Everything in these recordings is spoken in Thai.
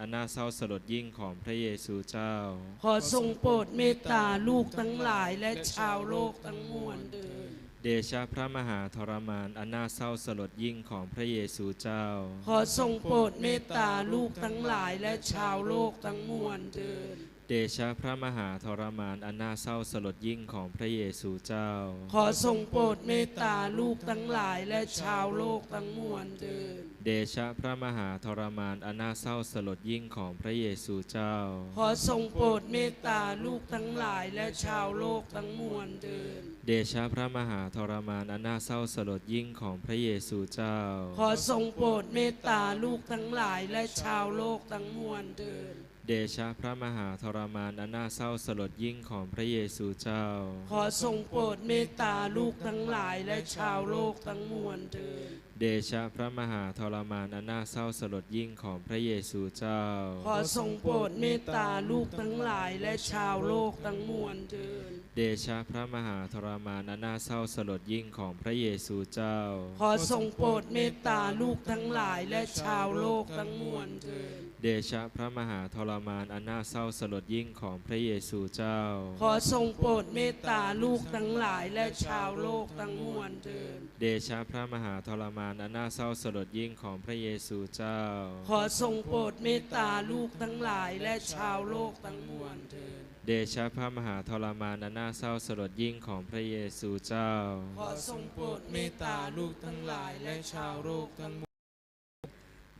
อันน่าเศร้าสลดยิ่งของพระเยซูเจ้า ขอทรงโปรดเมตตาลูกทั้งหลายและชาวโลกทั้งมวลเถิดเดชะพระมหาทรมานอันน่าเศร้าสลดยิ่งของพระเยซูเจ้า ขอทรงโปรดเมตตาลูกทั้งหลายและชาวโลกทั้งมวลเถิดเดชะพระมหาทรมานอันน่าเศร้าสลดยิ่งของพระเยซูเจ้า ขอทรงโปรดเมตตาลูกทั้งหลายและชาวโลกทั้งมวลเถิด เดชะพระมหาทรมานอันน่าเศร้าสลดยิ่งของพระเยซูเจ้า ขอทรงโปรดเมตตาลูกทั้งหลายและชาวโลกทั้งมวลเถิดเดชะพระมหาทรมานอันน่าเศร้าสลดยิ่งของพระเยซูเจ้า ขอทรงโปรดเมตตาลูกทั้งหลายและชาวโลกทั้งมวลเถิด เดชะพระมหาทรมานอันน่าเศร้าสลดยิ่งของพระเยซูเจ้า ขอทรงโปรดเมตตาลูกทั้งหลายและชาวโลกทั้งมวลเถิดเดชะพระมหาทรมานอันน่าเศร้าสลดยิ่งของพระเยซูเจ้า ขอทรงโปรดเมตตาลูกทั้งหลายและชาวโลกทั้งมวลเถิดเดชะพระมหาทรมานอันน่าเศร้าสลดยิ่งของพระเยซูเจ้า ขอทรงโปรดเมตตาลูกทั้งหลายและชาวโลกทั้งมวลเถิด เดชะพระมหาทรมานอันน่าเศร้าสลดยิ่งของพระเยซูเจ้า ขอทรงโปรดเมตตาลูกทั้งหลายและชาวโลกทั้งมวลเถิดเดชะพระมหาทรมานอันน่าเศร้าสลดยิ่งของพระเยซูเจ้า ขอทรงโปรดเมตตาลูกทั้งหลายและชาวโลกทั้งมวลเถิดเดชะพระมหาทรมานอันน่าเศร้าสลดยิ่งของพระเยซูเจ้า ขอทรงโปรดเมตตาลูกทั้งหลายและชาวโลกทั้งมวล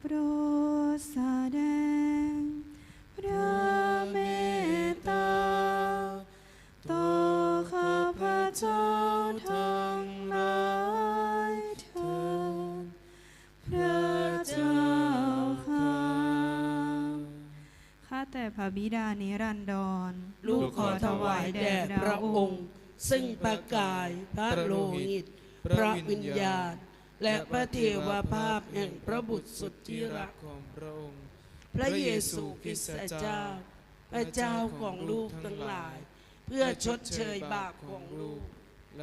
โปรดแสดงพระเมตตาต่อข้าพเจ้าทั้งหลายเถิดพระเจ้าข้าข้าแต่พระบิดานิรันดร ลูกขอถวายแด่พระองค์ ซึ่งประกายพระโลหิต พระวิญญาณ และพระเทวภาพแห่งพระบุตรสุดที่รักของพระองค์ พระเยซูคริสต์เจ้า พระเจ้าของลูกทั้งหลาย เพื่อชดเชยบาปของลูก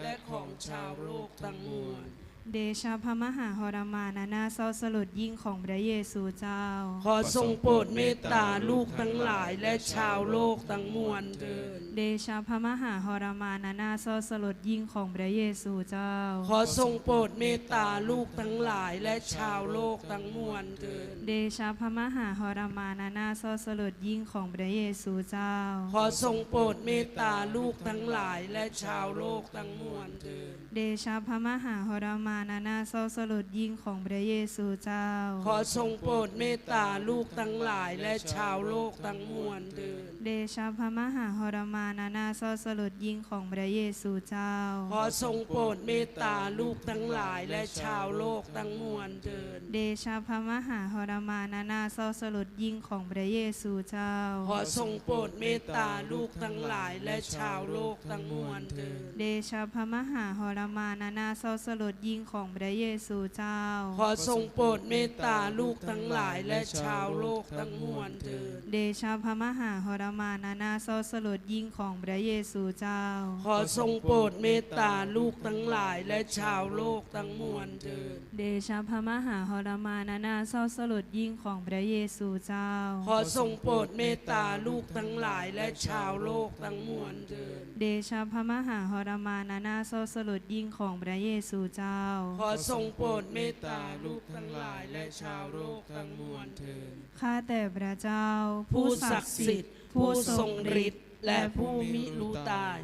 และของชาวโลกทั้งมวลเดชะพระมหาหรมานานาเศร้าสลดยิ่งของพระเยซูเจ้า ขอทรงโปรดเมตตาลูกทั้งหลายและชาวโลกทั้งมวลเถิดเดชะพระมหาหรมานานาเศร้าสลดยิ่งของพระเยซูเจ้า ขอทรงโปรดเมตตาลูกทั้งหลายและชาวโลกทั้งมวลเถิดเดชะพระมหาหรมานานาเศร้าสลดยิ่งของพระเยซูเจ้า ขอทรงโปรดเมตตาลูกทั้งหลายและชาวโลกทั้งมวลเถิดเดชะพระมหาหรมานานาเศร้าสลดยิ่งของพระเยซูเจ้า ขอทรงโปรดเมตตาลูกทั้งหลายและชาวโลกทั้งมวลเถิดเดชะพระมหาหรมานานาเศร้าสลดยิ่งของพระเยซูเจ้า ขอทรงโปรดเมตตาลูกทั้งหลายและชาวโลกทั้งมวลเถิดเดชะพระมหาหรมานานาเศร้าสลดยิ่งของพระเยซูเจ้า ขอทรงโปรดเมตตาลูกทั้งหลายและชาวโลกทั้งมวลเถิดเดชะพระมหาหรมานานาเศร้าสลดยิ่งของพระเยซูเจ้า ขอทรงโปรดเมตตาลูกทั้งหลายและชาวโลกทั้งมวลเถิดเดชะพระมหาหรมานานาเศร้าสลดยิ่งของพระเยซูเจ้า ขอทรงโปรดเมตตาลูกทั้งหลายและชาวโลกทั้งมวลเถิดเดชะพระมหาหรมานานาเศร้าสลดยิ่งของพระเยซูเจ้า ขอทรงโปรดเมตตาลูกทั้งหลายและชาวโลกทั้งมวลเถิดเดชะพระมหาหรมานานาเศร้าสลดยิ่งของพระเยซูเจ้า ขอทรงโปรดเมตตาลูกทั้งหลายและชาวโลกทั้งมวลเถิดข้าแต่พระเจ้า ผู้ศักดิ์สิทธิ์ผู้ทรงฤทธิ์ และผู้มิรู้ตาย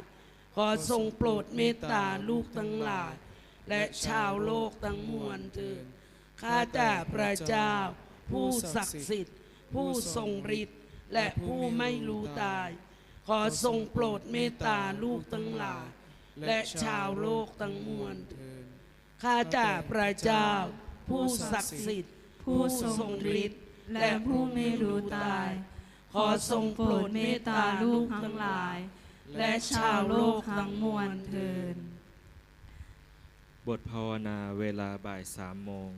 ขอทรงโปรดเมตตาลูกทั้งหลาย และชาวโลกทั้งมวลเถิดข้าแต่พระเจ้า ผู้ศักดิ์สิทธิ์ ผู้ทรงฤทธิ์และผู้ไม่รู้ตาย ขอทรงโปรดเมตตาลูกทั้งหลาย และชาวโลกทั้งมวลเถิดข้าแต่พระเจ้า ผู้ศักดิ์สิทธิ์ ผู้ทรงฤทธิ์และผู้ไม่รู้ตาย ขอทรงโปรดเมตตาลูกทั้งหลาย และชาวโลกทั้งมวลเถิดบทภาวนาเวลาบ่ายสามโมง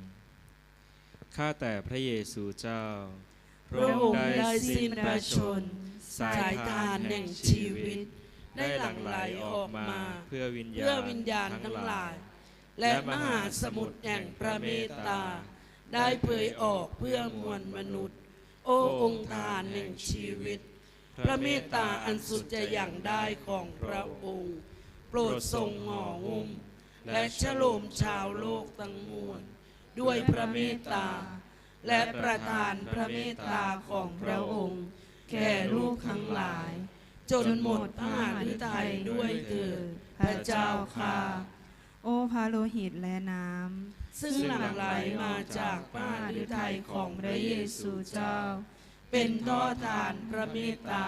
ข้าแต่พระเยซูเจ้า พระองค์ได้สิ้นพระชน สายทานแห่งชีวิต ได้หลั่งไหลออกมา เพื่อวิญญาณเพื่อวิญญาณทั้งหลาย และมหาสมุทรแห่งพระเมตตา ได้เผยออกเพื่อมวลมนุษย์ โอ้องค์ทานแห่งชีวิต พระเมตตาอันสุดจะอย่างได้ของพระองค์ โปรดทรงห่อหุ้มและฉโลมชาวโลกทั้งมวลด้วยพระเมตตา และประทานพระเมตตาของพระองค์ แก่ลูกทั้งหลาย จนหมดพระหฤทัยด้วยเถิดพระเจ้าค่ะ โอ้พระโลหิตและน้ำ ซึ่งหลั่งไหลมาจากพระฤทัยของพระเยซูเจ้า เป็นท่อทานพระเมตตา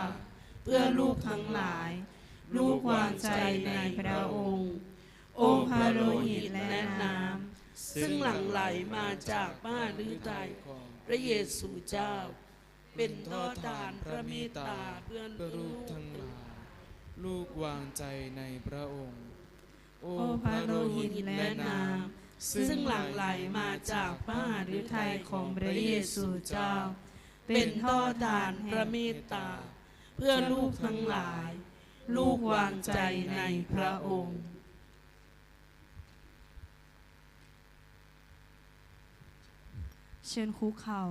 เพื่อลูกทั้งหลาย ลูกวางใจในพระองค์ำโอ้พระโลหิตและน้ำซึ่งหลั่งไหลมาจากพระฤทัยของพระเยซูเจ้า เป็นท่อทานพระเมตตาเพื่อลูกทั้งหลาย ลูกวางใจในพระองค์ โอ้โอ้พระโลหิตและน้ำ ซึ่งหลั่งไหลมาจากพระฤทัยของพระเยซูเจ้า เป็นท่อทานพระเมตตา เพื่อลูกทั้งหลาย ลูกวางใจในพระองค์เชิญคุกเข่า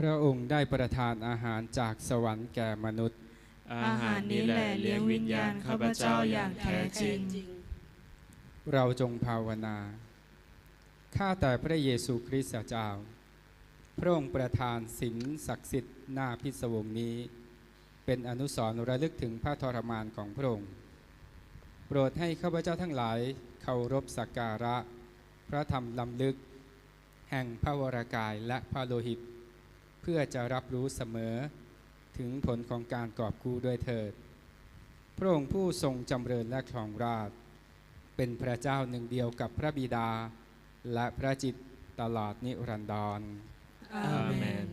พระองค์ได้ประทานอาหารจากสวรรค์แก่มนุษย์ อาหารนี้แหละเลี้ยงวิญญาณข้าพเจ้าอย่างแท้จริง เราจงภาวนา ข้าแต่พระเยซูคริสต์เจ้า พระองค์ประทานสินศักดิ์สิทธิ์หน้าพิศวงนี้ เป็นอนุสรณ์ระลึกถึงพระทรมานของพระองค์ โปรดให้ข้าพเจ้าทั้งหลายเคารพสักการะ พระธรรมลำลึก แห่งพระวรากายและพระโลหิต เพื่อจะรับรู้เสมอ ถึงผลของการกอบกู้ด้วยเถิด พระองค์ผู้ทรงจำเริญและครองราชเป็นพระเจ้าหนึ่งเดียวกับพระบิดา และพระจิตตลอดนิรันดรอาเมน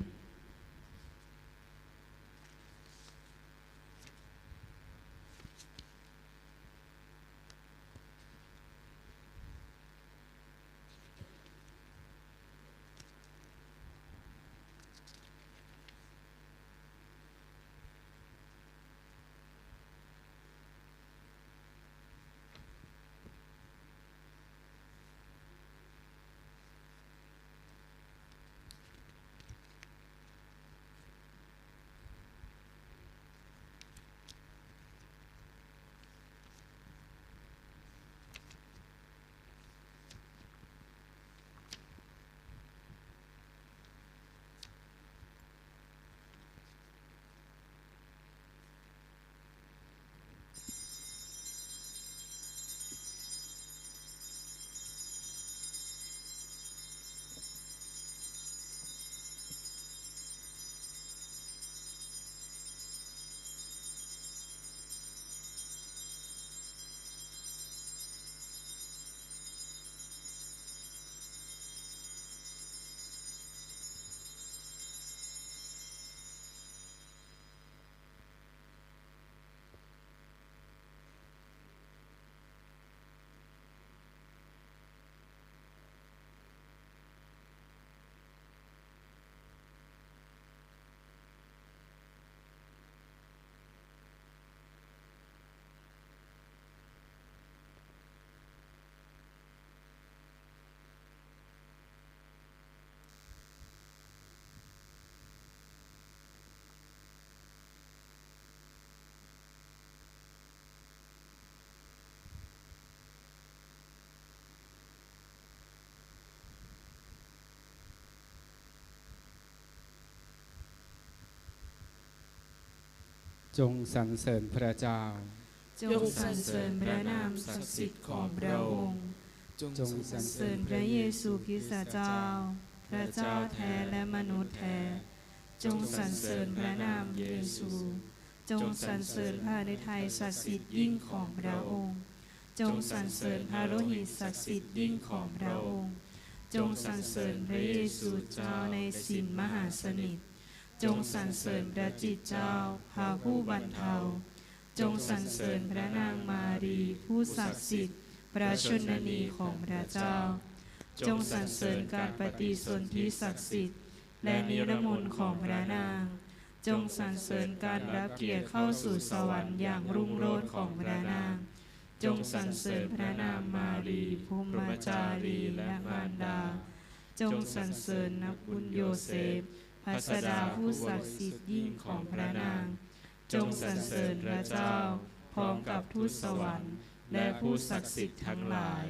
จงสรรเสริญพระเจ้า จงสรรเสริญพระนามศักดิ์สิทธิ์ของพระองค์จงสรรเสริญพระเยซูคริสต์เจ้า พระเจ้าแท้และมนุษย์แท้ จงสรรเสริญพระนามเยซู จงสรรเสริญพระฤทัยศักดิ์สิทธิ์ยิ่งของพระองค์ จงสรรเสริญพระโลหิตศักดิ์สิทธิ์ยิ่งของพระองค์ จงสรรเสริญพระเยซูเจ้าในศีลมหาสนิท จงสรรเสริญพระจิตเจ้าพาผู้บรรเทา จงสรรเสริญพระนางมารีผู้ศักดิ์สิทธิ์พระชนนีของพระเจ้า จงสรรเสริญการปฏิสนธิศักดิ์สิทธิ์และนิรมนต์ของพระนาง จงสรรเสริญการรับเกียรติเข้าสู่สวรรค์อย่างรุ่งโรจน์ของพระนาง จงสรรเสริญพระนางมารีภูมิจารีและมารดา จงสรรเสริญนักบุญโยเซฟ พัสดาผู้ศักดิ์สิทธิ์ยิ่งของพระนาง จงสรรเสริญพระเจ้า พร้อมกับทูตสวรรค์ และผู้ศักดิ์สิทธิ์ทั้งหลาย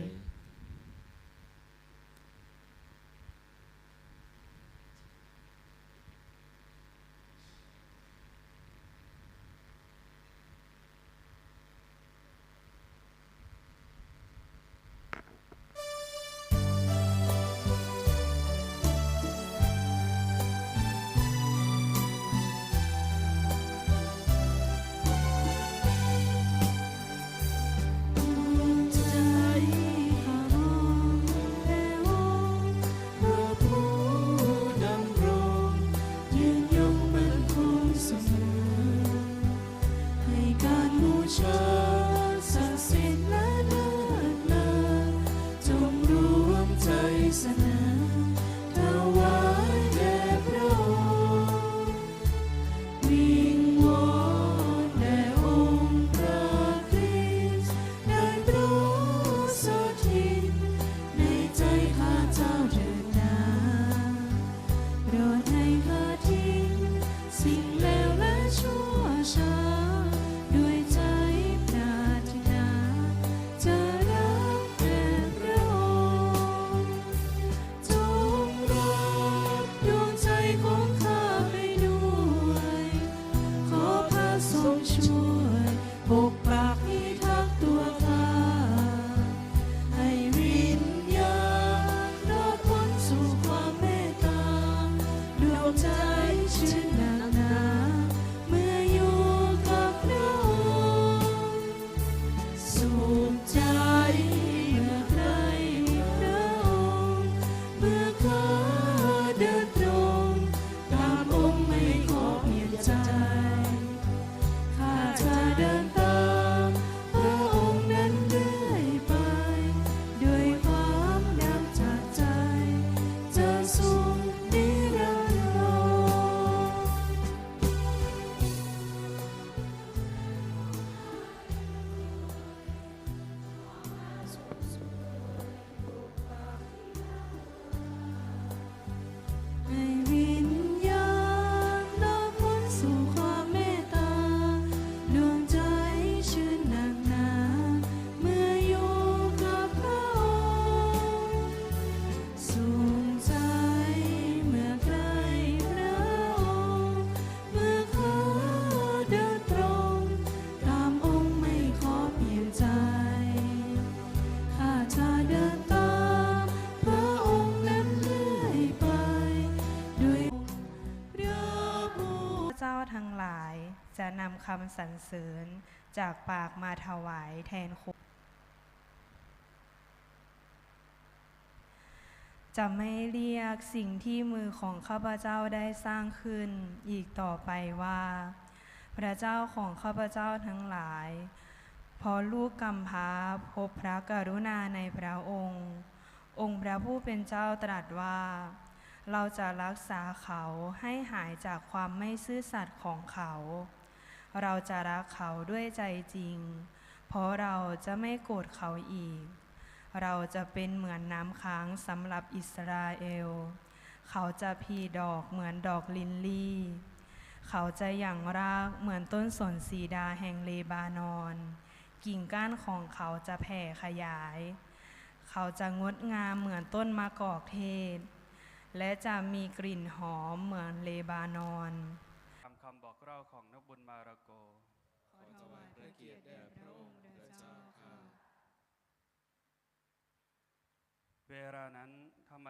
ำคำสรรเสริญจากปากมาถวายแทนคุณจะไม่เรียกสิ่งที่มือของข้าพเจ้าได้สร้างขึ้น อีกต่อไปว่า พระเจ้าของข้าพเจ้าทั้งหลาย พอลูกกำพร้าพบพระกรุณาในพระองค์ องค์พระผู้เป็นเจ้าตรัสว่า เราจะรักษาเขาให้หายจากความไม่ซื่อสัตย์ของเขา เราจะรักเขาด้วยใจจริง เพราะเราจะไม่โกรธเขาอีก เราจะเป็นเหมือนน้ำค้างสำหรับอิสราเอล เขาจะพีดอกเหมือนดอกลินลี่ เขาจะหยั่งรากเหมือนต้นสนสีดาแห่งเลบานอน กิ่งก้านของเขาจะแผ่ขยาย เขาจะงดงามเหมือนต้นมะกอกเทศ และจะมีกลิ่นหอมเหมือนเลบานอน ของนักบุญมาระโก ขอถวายพระเกียรติแด่พระองค์พระเจ้าค่ะ เวลานั้นธรรม